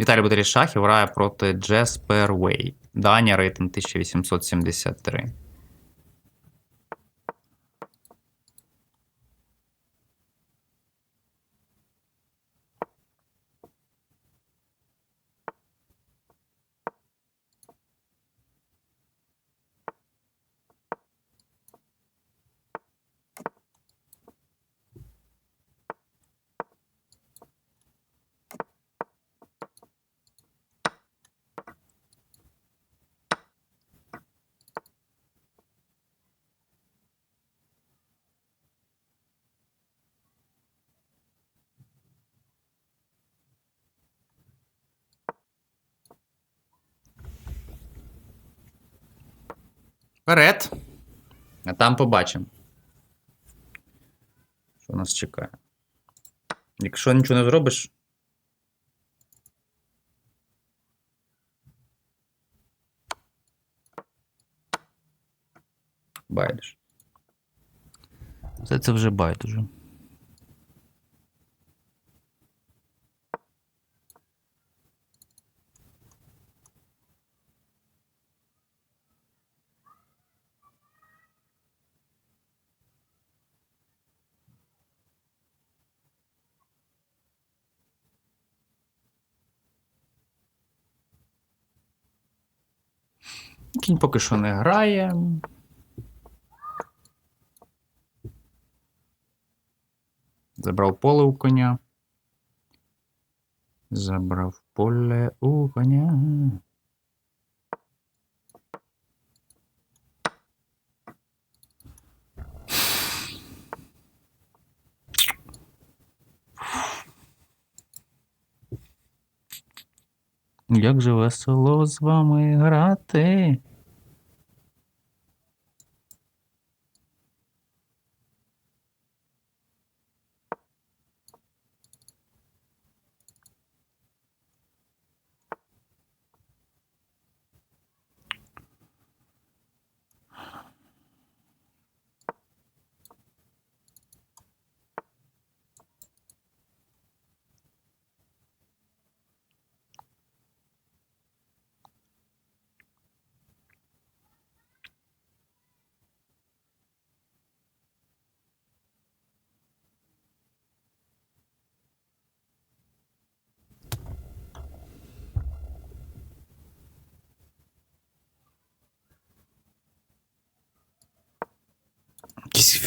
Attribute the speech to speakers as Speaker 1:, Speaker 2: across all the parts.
Speaker 1: Віталій Батарій Шахів грає проти Джеспер Вей. Даня рейтинг 1873. Вперед! А там побачимо. Що нас чекає. Якщо нічого не зробиш. Байдеш. Це це вже байдуже. Кінь поки що не грає. Забрав поле у коня. Забрав поле у коня. Як же весело з вами грати.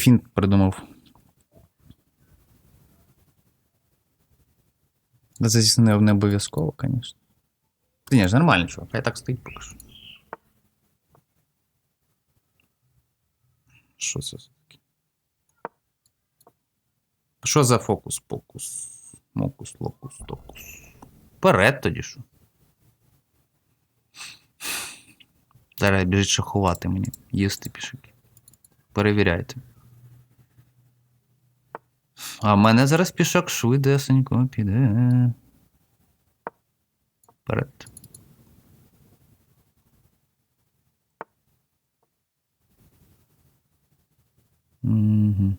Speaker 1: Фінт придумав. Це, звісно, не, обов'язково, звісно. Та ні, ж нормально, чувак, хай так стоїть поки що. Що це за таке? Що за фокус-покус? Мокус, локус, токус. Вперед тоді що? Зараз біжить шахувати мені, їсти пішки. Перевіряйте. А в мене зараз пішок швидесенько піде. Вперед. Угу.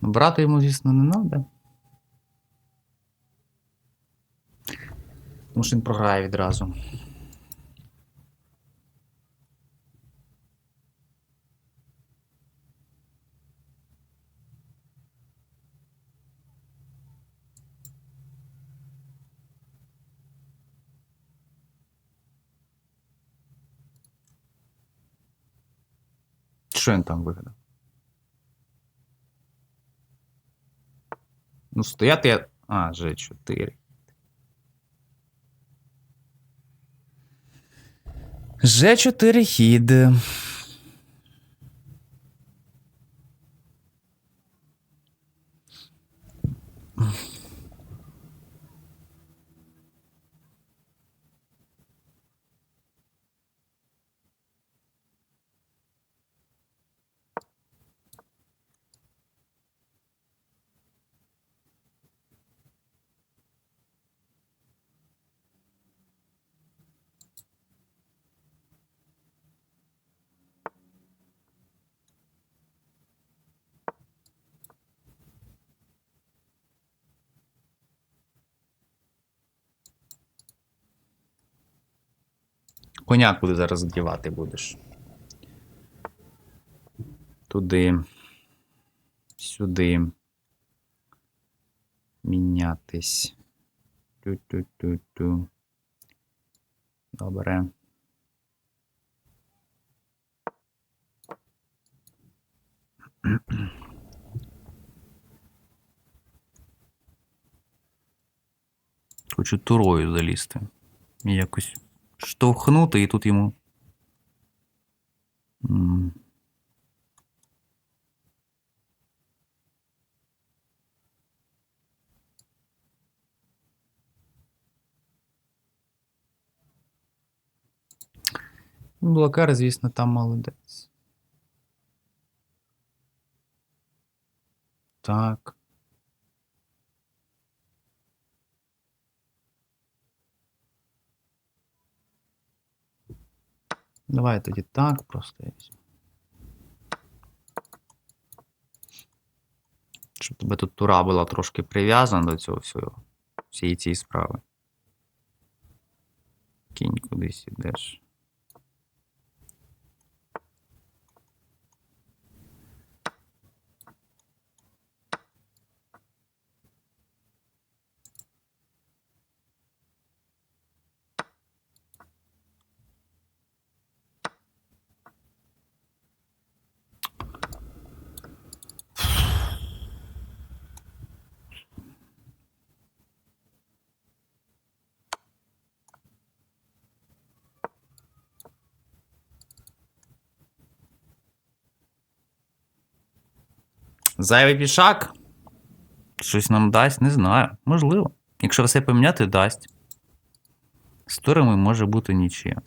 Speaker 1: Брати йому, звісно, не треба. Тому що він програє відразу. Що він там вигадав? Ну, стояти я. А, G4. G4 хід. Коня куди зараз дівати будеш? Туди. Сюди. Мінятись. Ту-ту-ту-ту. Добре. Хочу турою залізти. І якось штовхнути, і тут йому. М. Ну, Блокар, звісно, там молодець. Так. Давай тоді так просто я візьму. Щоб тебе тут тура була трошки прив'язана до цього всього, всієї цієї справи. Кінь кудись ідеш. Зайвий пішак. Щось нам дасть, не знаю. Можливо. Якщо все поміняти, дасть. З турами може бути нічия.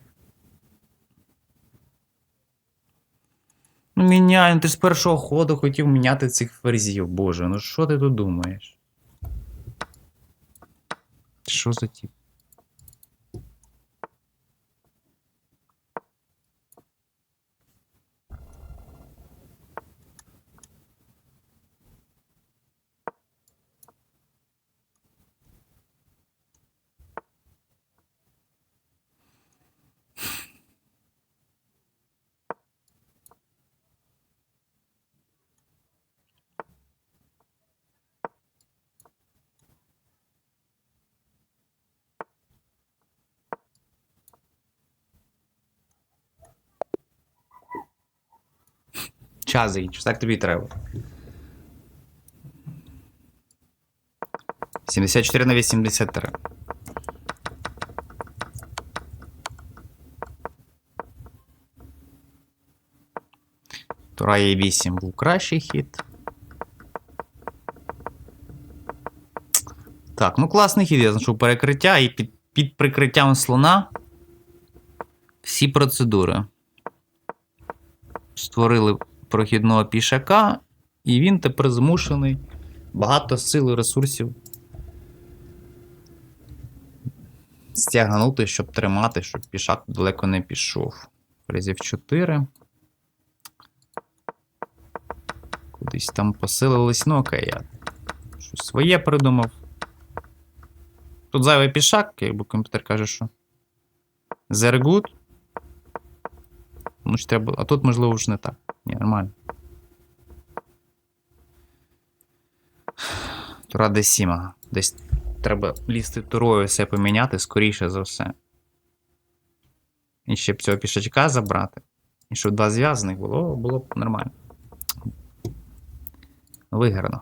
Speaker 1: Ну, міняй, ну ти з першого ходу хотів міняти цих ферзів, боже, ну що ти тут думаєш? Що за тип? Час закінчився, так тобі треба. 74 на 83. Тура е 8 був кращий хід. Так, ну класний хід, я знайшов перекриття і під, під прикриттям слона всі процедури. Створили прохідного пішака, і він тепер змушений багато сил і ресурсів стягнути, щоб тримати, щоб пішак далеко не пішов. Фрезів 4. Кудись там посилились. Ну, окей, я щось своє придумав. Тут зайвий пішак, якби комп'ютер каже, що. Good. Ну, треба. А тут, можливо, вже не так. Ні, нормально. Тура D7. ага. Десь треба лізти турою все поміняти, скоріше за все. І ще б цього пішачка забрати. І щоб два зв'язаних було, було б нормально. Виграно.